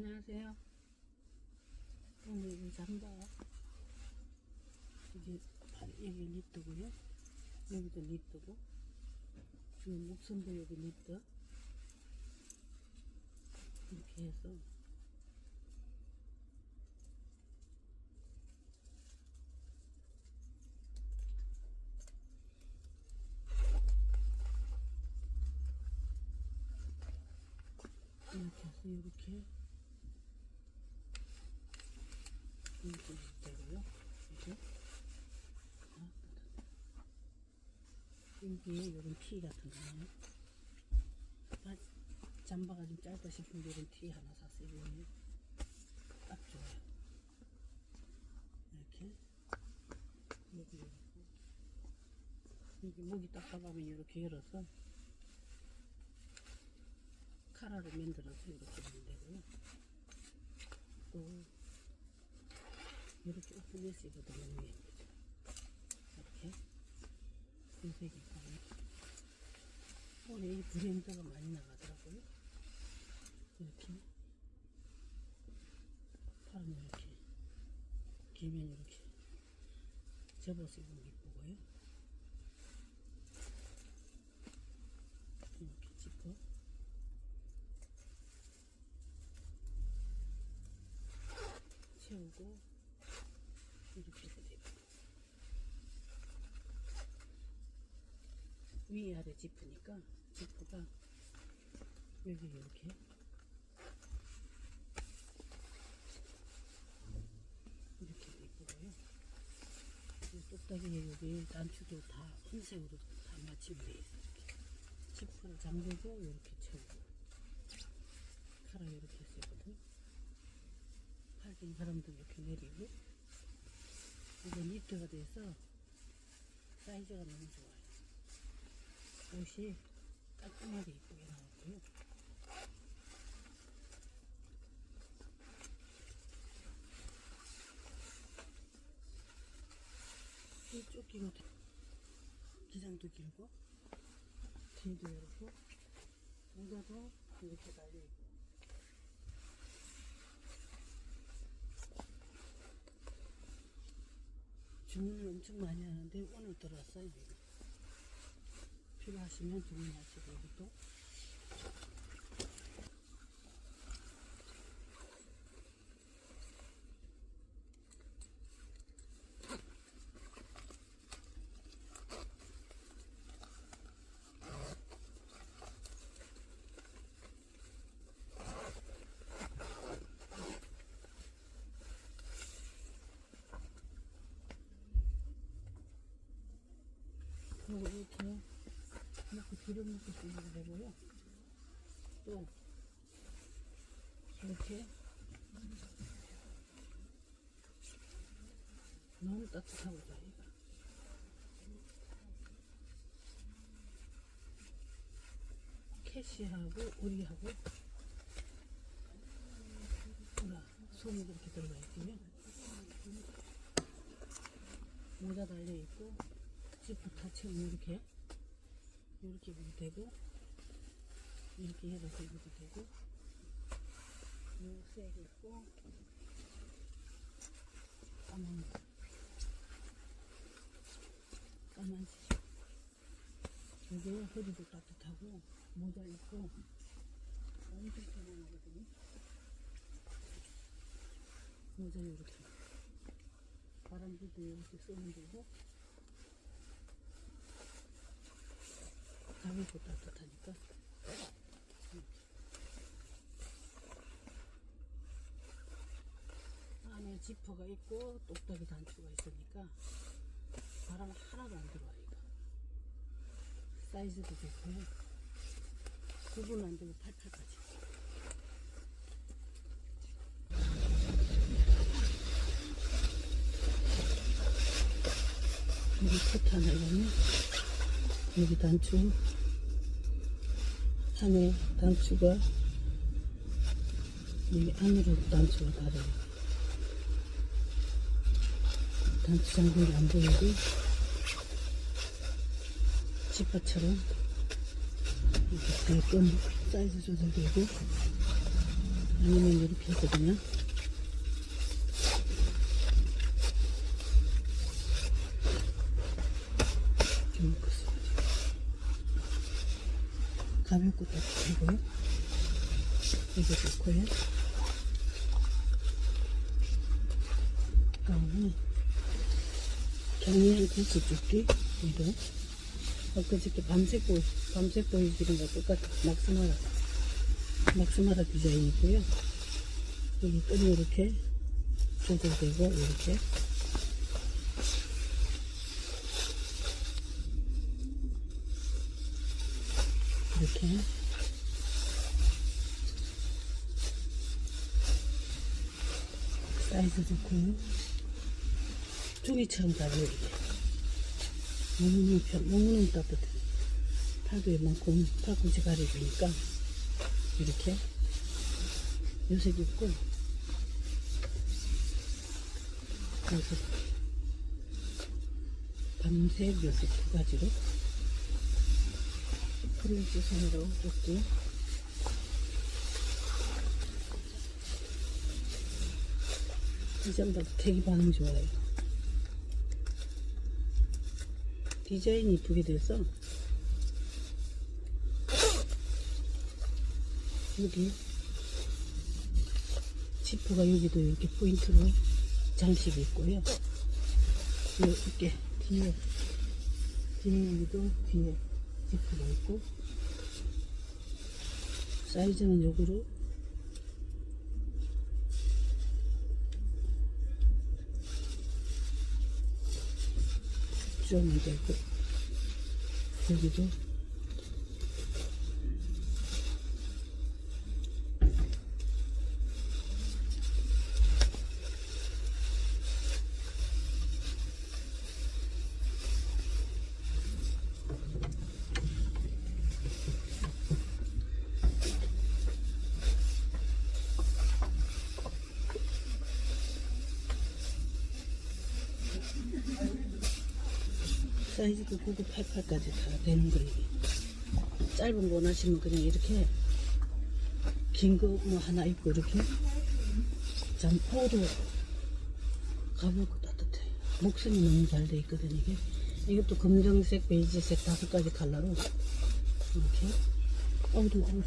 안녕하세요. 오늘 이 잠바 이게 발 여기 니트고요. 여기도 니트고. 이 목선도 여기 니트 이렇게 해서. 이렇게 해서 이렇게 이렇게 아, 여기에 이런 티 같은 거는 아, 잠바가 좀 짧다 싶은데 이런 티 하나 샀어요. 딱 좋아요. 이렇게 여기 여기 목이 딱딱하면 이렇게 열어서 카라를 만들어서 이렇게 하면 되고요. 또 이렇게 입어도 너무 예쁘죠. 이렇게. 흰색이 있고 올해 이 브랜드가 많이 나가더라고요. 이렇게. 팔은 이렇게. 길면 이렇게 접어서 입으면 예쁘고요. 이렇게 지퍼 채우고 이렇게 해도 되고 위아래 지프니까 지프가 여기 이렇게. 이렇게 이쁘고요. 이 똑딱이에 여기 단추도 다 흰색으로 다 맞추면 돼 있어 이렇게. 지프를 잠그고 이렇게 채우고. 카라 이렇게 쓰거든. 팔긴 사람도 이렇게 내리고. 이거 니트가 돼서 사이즈가 너무 좋아요 옷이 깔끔하게 이쁘게 나왔고요 이쪽 기가 기장도 길고 뒤도 이렇고 모자도 이렇게 달려있고 주문을 엄청 많이 하는데 오늘 들어왔어요 이거. 필요하시면 주문하시고 또 그리고 이렇게 먹고 기름 먹고 쓰셔도 되고요. 또 이렇게 너무 따뜻하고 좋아요. 캐시하고 오리하고 뭐라 솜이 이렇게 들어가 있고요. 모자 달려 있고 지프 다 채우면 이렇게 이렇게 입어도 되고 이렇게 해서 입어도 되고 요색 있고 까만 까만색 여기 허리도 따뜻하고 모자 있고 엄청 편안하거든요. 모자 이렇게. 바람도 이렇게 쏘면 되고 가격도 따뜻하니까. 안에 지퍼가 있고 똑딱이 단추가 있으니까 바람 하나도 안 들어와 이거. 사이즈도 좋고요 구분 안 되고 팔팔까지. 여기 코트 하나 이거는 여기 단추 안에 단추가 여기 안으로 단추가 달아요 단추 게안 보이고 지퍼처럼 이렇게 되끔 사이즈 조절되고 아니면 이렇게 있거든요. 좀 컸어요. 가볍고 따뜻하고요. 이게 좋고요. 다음에 경리한 구스 조끼 이거. 엊그저께 밤색 보이 밤색 보이지는 거 똑같아. 막스마라. 막스마라 디자인이고요. 여기 끈이 이렇게 조절되고 이렇게 이렇게 사이즈 좋고요. 종이처럼 이게. 너무는 편, 너무는 따뜻해. 팔도 이만큼 팔꿈치 가려주니까 이렇게 요색 있고 그래서 밤색 요색 두 가지로 프린지 선으로 조끼 디자인보다 되게 반응 좋아요. 디자인이 이쁘게 돼서. 여기. 지퍼가 여기도 이렇게 포인트로 장식이 있고요. 이렇게 뒤에. 뒤에 여기도 뒤에 지퍼가 있고 사이즈는 요거로. 좀 되고 여기도 사이즈도 9988까지 다 되는 거예요. 짧은 거 원하시면 그냥 이렇게 긴 거 뭐 하나 입고 이렇게 잠포도 가볍고 따뜻해. 목선이 너무 잘 돼 있거든 이게. 이것도 검정색, 베이지색 다섯 가지 컬러로 이렇게. 어우 더워. 더워.